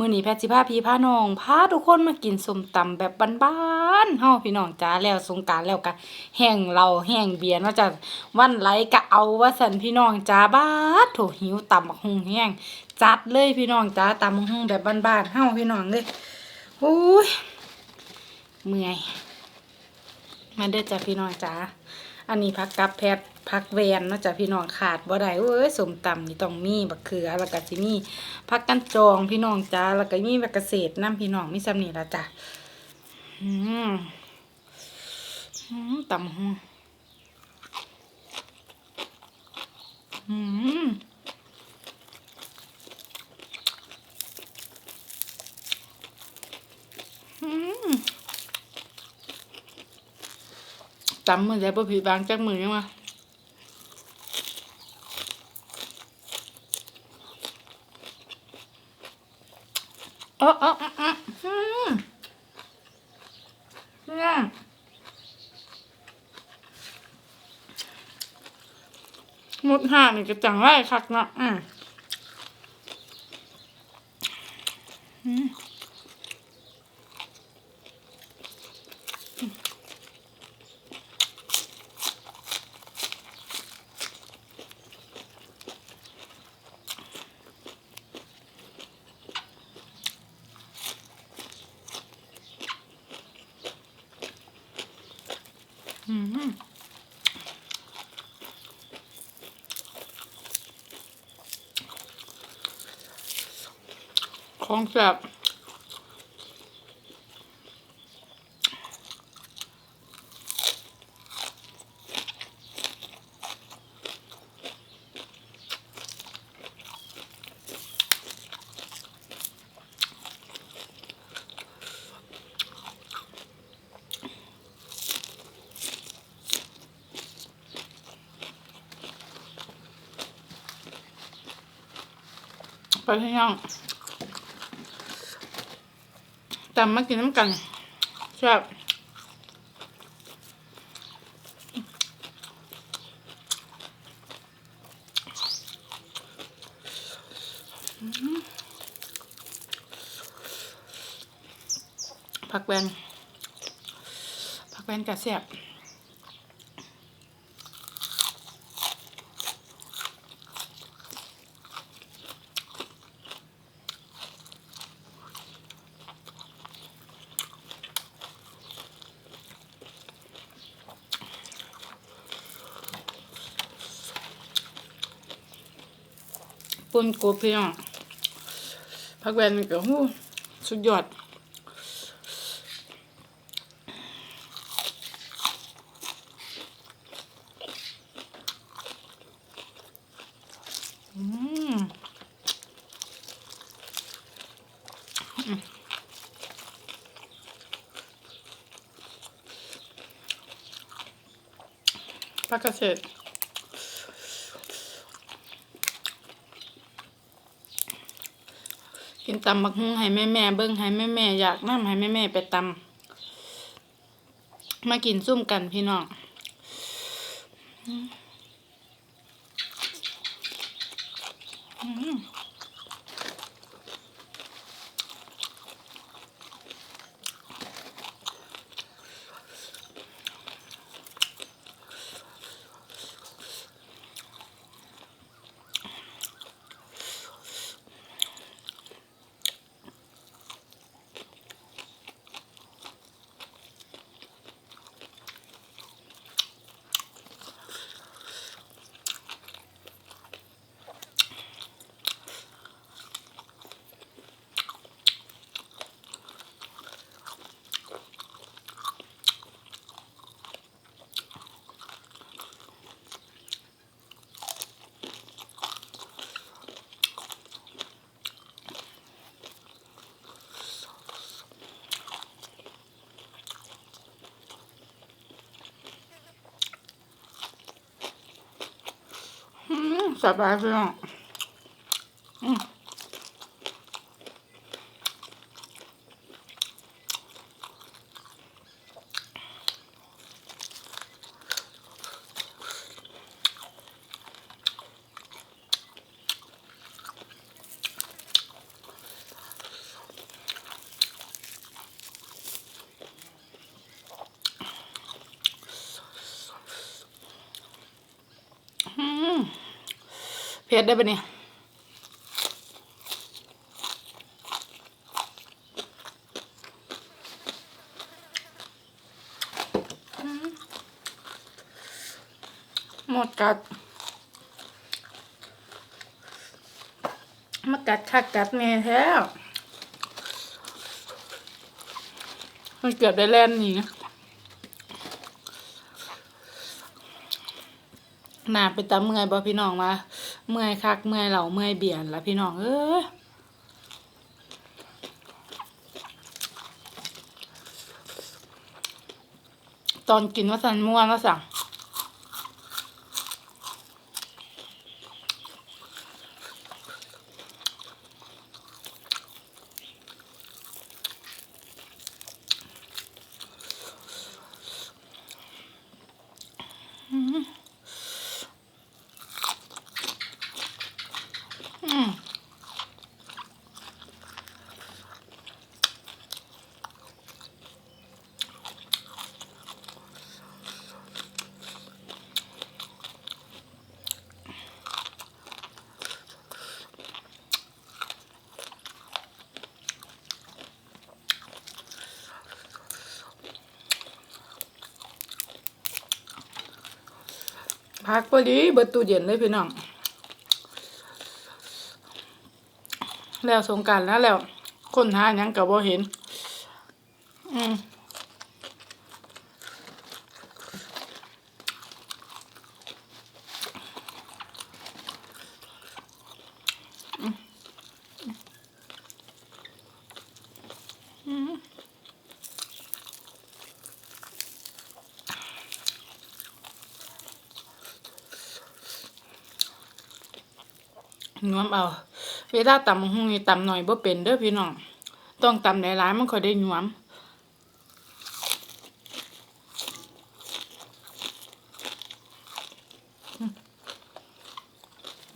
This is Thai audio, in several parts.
มื้อนี้แพทย์สิพาพี่พาน้องพาทุกคนมากินส้มตำแบบบ้านๆเฮาพี่น้องจ้าแล้วสงกานต์แล้วก็แห้งเหล้าแห้งเบียร์เนาจะวันไหลก็เอาว่าซั่นพี่น้องจ้าบาดโถหิวตำบักหุ่งแห้งจัดเลยพี่น้องจ้าตำบักหุ่งแบบบ้านๆเฮาพี่น้องเด้โอ้ยเมื่อยมาเด้อจ้ะพี่น้องจ้า อันนี้พักกับแพทย์พักแวนนะจ๊ะพี่น้องขาดบ่ได้เอ้ยสมตำนี่ต้องมีบักเขือแล้วก็สิมีพักกันจองพี่น้องจ้าแล้วก็มีบักเกษตรน้ำพี่น้องมีซ้ำนี่ละจ้ะอืมอืมตำหูอืมอืม ตำมือแล้วบ่ผิดบางจักมือยังวะเอ๋ออ๋ออ๋ออืมเนี่ยมุดห่านี่ก็จังไรคักเนาะอืมอืม ของแซ่บ ไปที่ย่างตำมากินน้ำกันแซ่บผักแวนผักแวนกะแซ่บ นกบพี่น้องผักแวนนี่ก็หู้สุดยอดอืมอืมผักกระเสด กินตำบักหุ่งให้แม่แม่เบิ้งให้แม่แม่อยากน้ำให้แม่แม่ไปตำมากินซุ่มกันพี่น้องอืม อืมอืมสบ เผ็ดได้ปะเนี่ยหมดกัดมากัดคักกัดแม่แท้มันเกือบได้แล่นหนี หนาไปตาเมื่อยบ่พี่น้องมาเมื่อยคักเมื่อยเหล่าเมื่อยเบียนละพี่น้องเอ้ยตอนกินว่าสันม่วนว่าสั่งอืม พักพอดีเบิดตู้เย็นเลยพี่น้อง แล้วสงการแล้วแล้ว คนหายังกับบ่เห็น อืมนวมเอา เวลาตำหุ่งนี่ตำหน่อยบ่เป็นเด้อพี่น้อง ต้องตำหลายๆมันค่อยได้หยวม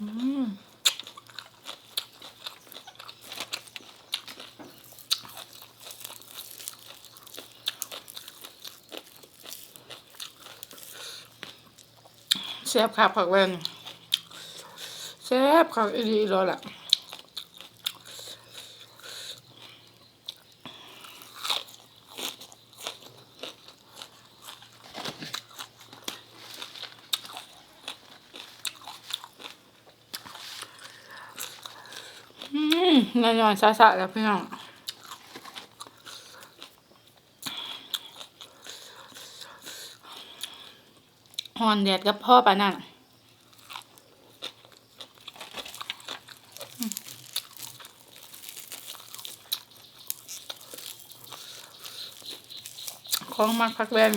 อืมแซ่บคักผักแวนแซ่บคักอีหลีเลยล่ะ อื มนอนๆสะๆแล้วพี่น้องฮอนแดดกับพ่อปานนั่นของมักพักแวน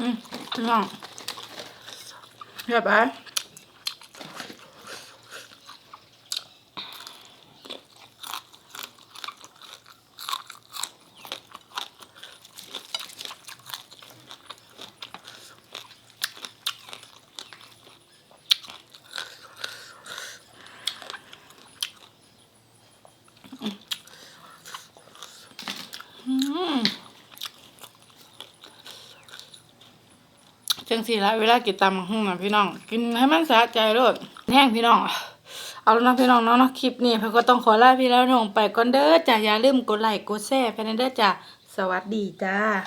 อืมพี่ น้องเรียบร้อยอืม จังสี่ละเวลากินตำบักหุ่งนะพี่น้อง กินให้มันสะใจรดแห้งพี่น้องเอาแล้วนะพี่น้องเนาะเนะคลิปนี้พี่ก็ต้องขอลาพี่แล้วน้องไปก่อนเด้อจ้ะอย่าลืมกดไลค์กดแชร์ไปนะเด้อจ้ะสวัสดีจ้า